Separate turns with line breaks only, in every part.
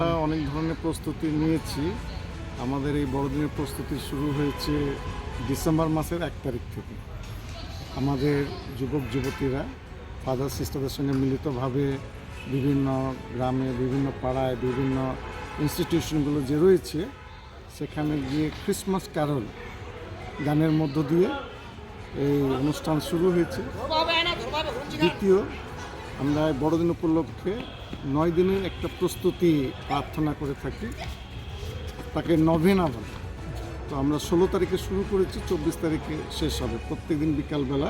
আমরা অনেক ধরনের প্রস্তুতি নিয়েছি। আমাদের এই বড়দিনের প্রস্তুতি শুরু হয়েছে ডিসেম্বর মাসের এক তারিখ থেকে। আমাদের যুবক, যুবতীরা ফাদার সিস্টারদের সঙ্গে মিলিতভাবে বিভিন্ন গ্রামে, বিভিন্ন পাড়ায়, বিভিন্ন ইনস্টিটিউশনগুলো যে রয়েছে, সেখানে গিয়ে ক্রিসমাস ক্যারল গানের মধ্য দিয়ে এই অনুষ্ঠান শুরু হয়েছে। দ্বিতীয় আমরা বড়দিন উপলক্ষে নয় দিনের একটা প্রস্তুতি প্রার্থনা করে থাকি। তাকে নভেনা বলে তো আমরা ষোলো তারিখে শুরু করেছি, চব্বিশ তারিখে শেষ হবে। প্রত্যেকদিন বিকালবেলা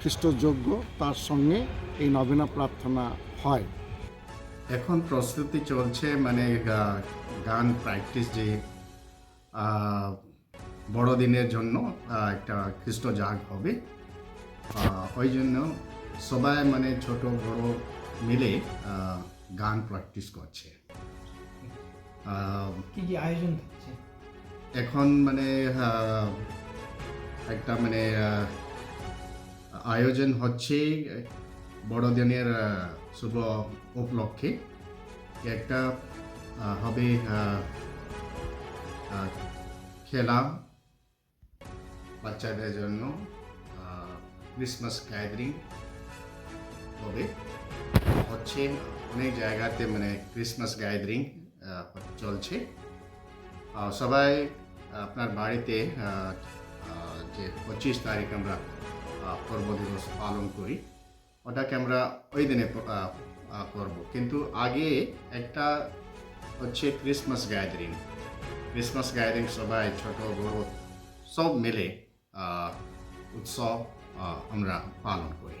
খ্রিস্টযোগ্য তার সঙ্গে এই নভেনা প্রার্থনা হয়।
এখন প্রস্তুতি চলছে মানে গান প্র্যাকটিস যে বড়দিনের জন্য একটা খ্রিস্ট জাগ হবে ওই জন্য সবাই মানে ছোট বড় মিলে গান প্র্যাকটিস করছে।
কি কি আয়োজন থাকছে
এখন মানে একটা মানে আয়োজন হচ্ছে বড়দিনের শুভ উপলক্ষে। একটা হবে খেলা বাচ্চাদের জন্য ক্রিসমাস গ্যাদারিং হবে। হচ্ছে অনেক জায়গাতে মানে ক্রিসমাস গ্যাদারিং চলছে। সবাই আপনার বাড়িতে যে পঁচিশ তারিখ আমরা পর্ব দিবস পালন করি, ওটাকে আমরা ওই দিনে করব। কিন্তু আগে একটা হচ্ছে ক্রিসমাস গ্যাদারিং ক্রিসমাস গ্যাদারিং সবাই, ছোট, বড়, সব মিলে উৎসব আমরা পালন করি।